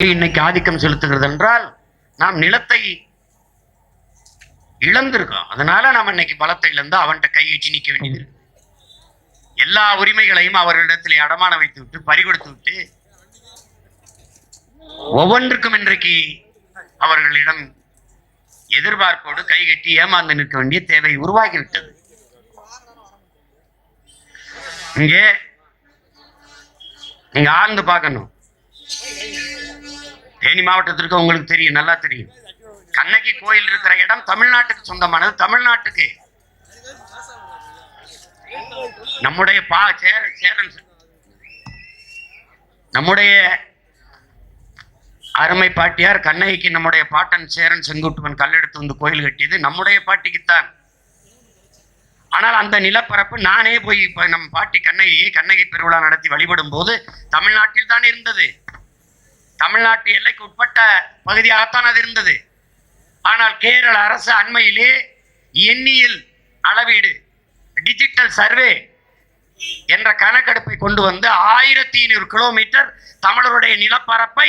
இன்னைக்கு ஆதிக்கம் செலுத்துகிறது என்றால் நாம் நிலத்தை இழந்திருக்கோம் அதனால நாம் இன்னைக்கு பலத்தை இழந்து அவன்கிட்ட கையேற்றி நிற்க வேண்டியது எல்லா உரிமைகளையும் அவர்களிடத்தில் அடமான வைத்து விட்டு பறிகொடுத்து விட்டு ஒவ்வொன்றுக்கும் இன்றைக்கு அவர்களிடம் எதிர்பார்ப்போடு கைகட்டி ஏமாந்து நிற்க வேண்டிய தேவை உருவாகிவிட்டது. இங்கே நீங்க ஆழ்ந்து பார்க்கணும். தேனி மாவட்டத்திற்கு உங்களுக்கு தெரியும் நல்லா தெரியும். கண்ணகி கோயில் இருக்கிற இடம் தமிழ்நாட்டுக்கு சொந்தமானது தமிழ்நாட்டுக்கு. நம்முடைய பா சேர சேரன் நம்முடைய அருமை பாட்டியார் கண்ணகிக்கு நம்முடைய பாட்டன் சேரன் செங்குட்டுவன் கல்லெடுத்து வந்து கோயில் கட்டியது நம்முடைய பாட்டிக்குத்தான். ஆனால் அந்த நிலப்பரப்பு நானே போய் நம் பாட்டி கண்ணகியை கண்ணகி பெருவிழா நடத்தி வழிபடும் போது தமிழ்நாட்டில் தான் இருந்தது. தமிழ்நாட்டு எல்லைக்கு உட்பட்ட பகுதியாகத்தான் அது இருந்தது. ஆனால் கேரள அரசு அண்மையிலே எண்ணியல் அளவீடு டிஜிட்டல் சர்வே என்ற கணக்கெடுப்பை கொண்டு வந்து ஆயிரத்தி ஐநூறு கிலோமீட்டர் தமிழருடைய நிலப்பரப்பை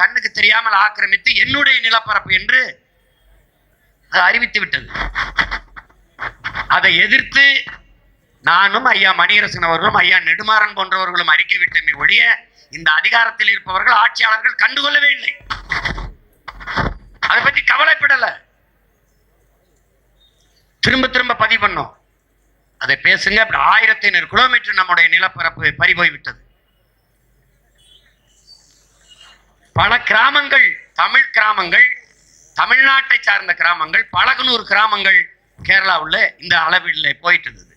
கண்ணுக்கு தெரியாமல் ஆக்கிரமித்து என்னுடைய நிலப்பரப்பு என்று அது அறிவித்து விட்டது. அதை எதிர்த்து நானும் ஐயா மணியரசன் அவர்களும் ஐயா நெடுமாறன் போன்றவர்களும் அறிக்கை விட்டமே ஒழிய இந்த அதிகாரத்தில் இருப்பவர்கள் ஆட்சியாளர்கள் கண்டுகொள்ளவே இல்லை. அதை பத்தி கவலைப்படல. திரும்ப திரும்ப பதிவு பண்ணோம். அதை பேசுங்க அப்படி ஆயிரத்தி ஐநூறு கிலோமீட்டர் நம்முடைய நிலப்பரப்பு பறிபோய்விட்டது. பல கிராமங்கள் தமிழ் கிராமங்கள் தமிழ்நாட்டை சார்ந்த கிராமங்கள் பழகுனூர் கிராமங்கள் கேரளாவில் இந்த அளவில் போயிட்டு இருந்தது.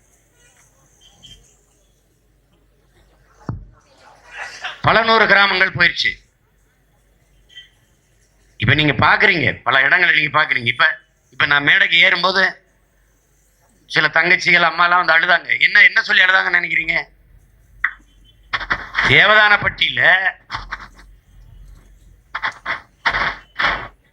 பல நூறு கிராமங்கள் போயிடுச்சு இப்போ நீங்கள் பார்க்குறீங்க பல இடங்களில் நீங்கள் பார்க்குறீங்க இப்போ இப்போ நான் மேடைக்கு ஏறும்போது சில தங்கச்சிகள் அம்மாலாம் வந்து அழுதாங்க. என்ன என்ன சொல்லி அழுதாங்கன்னு நினைக்கிறீங்க? தேவதானப்பட்டியில்